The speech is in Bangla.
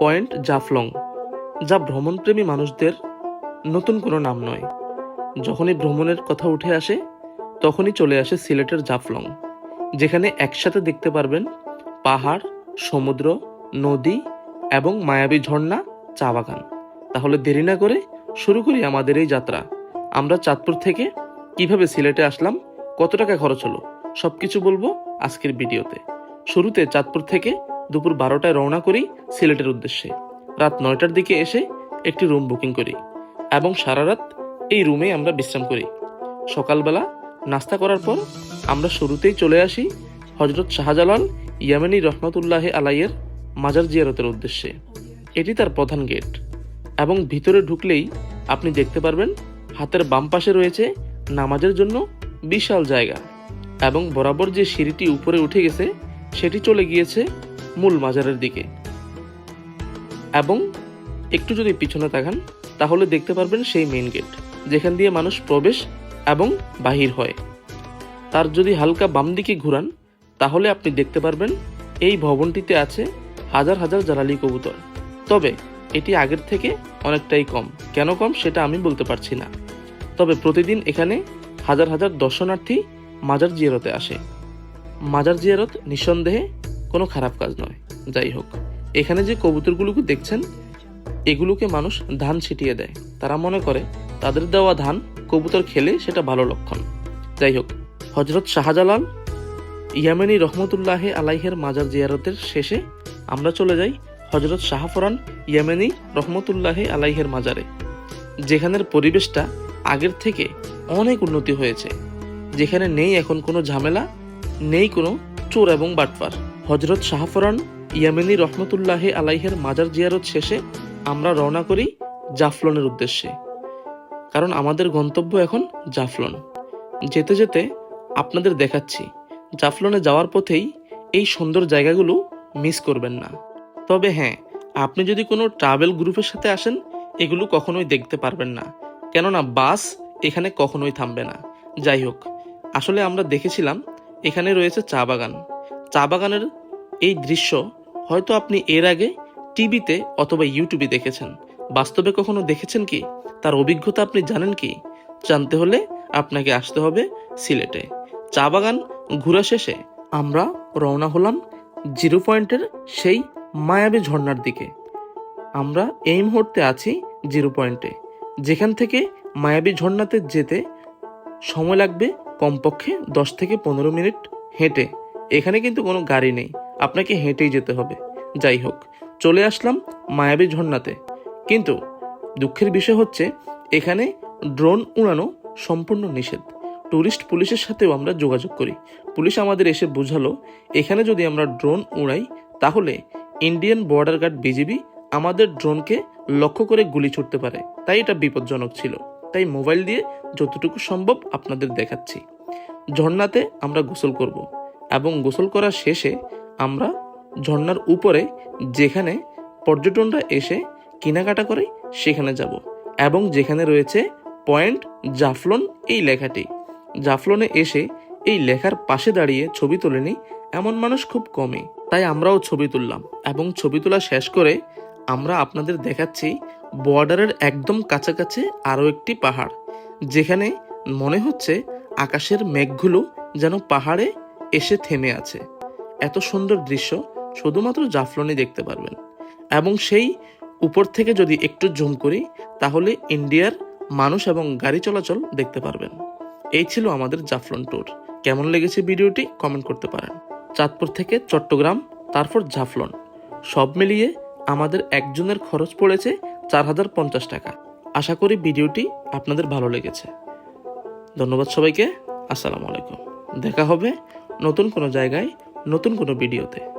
পয়েন্ট জাফলং, যা ভ্রমণপ্রেমী মানুষদের নতুন কোনো নাম নয়। যখনই ভ্রমণের কথা উঠে আসে, তখনই চলে আসে সিলেটের জাফলং, যেখানে একসাথে দেখতে পারবেন পাহাড়, সমুদ্র, নদী এবং মায়াবী ঝর্ণা, চা বাগান। তাহলে দেরি না করে শুরু করি আমাদের এই যাত্রা। আমরা চাঁদপুর থেকে কীভাবে সিলেটে আসলাম, কত টাকা খরচ হলো সব কিছু বলব আজকের ভিডিওতে। শুরুতে চাঁদপুর থেকে দুপুর বারোটায় রওনা করি সিলেটের উদ্দেশ্যে। রাত নয়টার দিকে এসে একটি রুম বুকিং করি এবং সারা রাত এই রুমে আমরা বিশ্রাম করি। সকালবেলা নাস্তা করার পর আমরা শুরুতেই চলে আসি হজরত শাহজালাল ইয়ামেনী রহমতুল্লাহ আলাইয়ের মাজার জিয়ারতের উদ্দেশ্যে। এটি তার প্রধান গেট এবং ভিতরে ঢুকলেই আপনি দেখতে পারবেন হাতের বাম পাশে রয়েছে নামাজের জন্য বিশাল জায়গা এবং বরাবর যে সিঁড়িটি উপরে উঠে গেছে, সেটি চলে গিয়েছে মূল মাজারের দিকে। এবং একটু যদি পিছনে তাকান, তাহলে দেখতে পারবেন সেই মেইন গেট যেখান দিয়ে মানুষ প্রবেশ এবং বাহির হয়। তার যদি হালকা বাম দিকে ঘুরান, তাহলে আপনি দেখতে পারবেন এই ভবনটিতে আছে হাজার হাজার জ্বালালি কবুতর। তবে এটি আগের থেকে অনেকটাই কম। কেন কম সেটা আমি বলতে পারছি না। তবে প্রতিদিন এখানে হাজার হাজার দর্শনার্থী মাজার জিয়ারতে আসে। মাজার জিয়ারত নিঃসন্দেহে কোনো খারাপ কাজ নয়। যাই হোক, এখানে যে কবুতরগুলোকে দেখছেন, এগুলোকে মানুষ ধান ছিটিয়ে দেয়। তারা মনে করে তাদের দেওয়া ধান কবুতর খেলে সেটা ভালো লক্ষণ। যাই হোক হজরত শাহজালাল ইয়ামেনী রহমতুল্লাহ আলাইহের মাজার জিয়ারতের শেষে আমরা চলে যাই হজরত শাহফরান ইয়ামেনী রহমতুল্লাহ আলাইহের মাজারে, যেখানের পরিবেশটা আগের থেকে অনেক উন্নতি হয়েছে। যেখানে নেই এখন কোনো ঝামেলা, নেই কোনো চোর এবং বাটপার। হজরত শাহফরান ইয়ামেনী রহমতুল্লাহ আলাইহের মাজার জিয়ারত শেষে আমরা রওনা করি জাফলনের উদ্দেশ্যে। কারণ আমাদের গন্তব্য এখন জাফলন। যেতে যেতে আপনাদের দেখাচ্ছি, জাফলনে যাওয়ার পথেই এই সুন্দর জায়গাগুলো মিস করবেন না। তবে হ্যাঁ আপনি যদি কোনো ট্রাভেল গ্রুপের সাথে আসেন, এগুলো কখনোই দেখতে পারবেন না। কেননা বাস এখানে কখনোই থামবে না। যাই হোক, আসলে আমরা দেখেছিলাম এখানে রয়েছে চা বাগান। চা বাগানের এই দৃশ্য হয়তো আপনি এর আগে টিভিতে অথবা ইউটিউবে দেখেছেন। বাস্তবে কখনো দেখেছেন কি? তার অভিজ্ঞতা আপনি জানেন কি? জানতে হলে আপনাকে আসতে হবে সিলেটে। চা বাগান ঘোরা শেষে আমরা রওনা হলাম জিরো পয়েন্টের সেই মায়াবী ঝর্ণার দিকে। আমরা এই মুহূর্তে আছি জিরো পয়েন্টে। যেখান থেকে মায়াবী ঝর্ণাতে যেতে সময় লাগবে কমপক্ষে দশ থেকে পনেরো মিনিট হেঁটে। এখানে কিন্তু কোনো গাড়ি নেই। আপনাকে হেঁটেই যেতে হবে। যাই হোক, চলে আসলাম মায়াবী ঝর্ণাতে। কিন্তু দুঃখের বিষয় হচ্ছে, এখানে ড্রোন উড়ানো সম্পূর্ণ নিষেধ। ট্যুরিস্ট পুলিশের সাথেও আমরা যোগাযোগ করি। পুলিশ আমাদের এসে বোঝালো, এখানে যদি আমরা ড্রোন উড়াই, তাহলে ইন্ডিয়ান বর্ডার গার্ড বিজিবি আমাদের ড্রোনকে লক্ষ্য করে গুলি ছুটতে পারে। তাই এটা বিপজ্জনক ছিল। তাই মোবাইল দিয়ে যতটুকু সম্ভব আপনাদের দেখাচ্ছি। ঝর্ণাতে আমরা গোসল করব। এবং গোসল করা শেষে আমরা ঝর্ণার উপরে যেখানে পর্যটনরা এসে কেনাকাটা করে সেখানে যাব এবং যেখানে রয়েছে পয়েন্ট জাফলন এই লেখাটি। জাফলনে এসে এই লেখার পাশে দাঁড়িয়ে ছবি তোলেনি এমন মানুষ খুব কমই। তাই আমরাও ছবি তুললাম এবং ছবি তোলা শেষ করে আমরা আপনাদের দেখাচ্ছি বর্ডারের একদম কাছাকাছি আরও একটি পাহাড়, যেখানে মনে হচ্ছে আকাশের মেঘগুলো যেন পাহাড়ে এসে থেমে আছে। এত সুন্দর দৃশ্য শুধুমাত্র জাফলনে দেখতে পারবেন। এবং সেই উপর থেকে যদি একটু জুম করি, তাহলে ইন্ডিয়ার মানুষ এবং গাড়ি চলাচল দেখতে পারবেন। এই ছিল আমাদের জাফলন ট্যুর কেমন লেগেছে ভিডিওটি কমেন্ট করতে পারেন। চাঁদপুর থেকে চট্টগ্রাম, তারপর জাফলন। সব মিলিয়ে আমাদের একজনের খরচ পড়েছে চার হাজার পঞ্চাশ টাকা। আশা করি ভিডিওটি আপনাদের ভালো লেগেছে। ধন্যবাদ সবাইকে। আসসালামু আলাইকুম। দেখা হবে নতুন কোনো জায়গায় নতুন কোনো ভিডিওতে।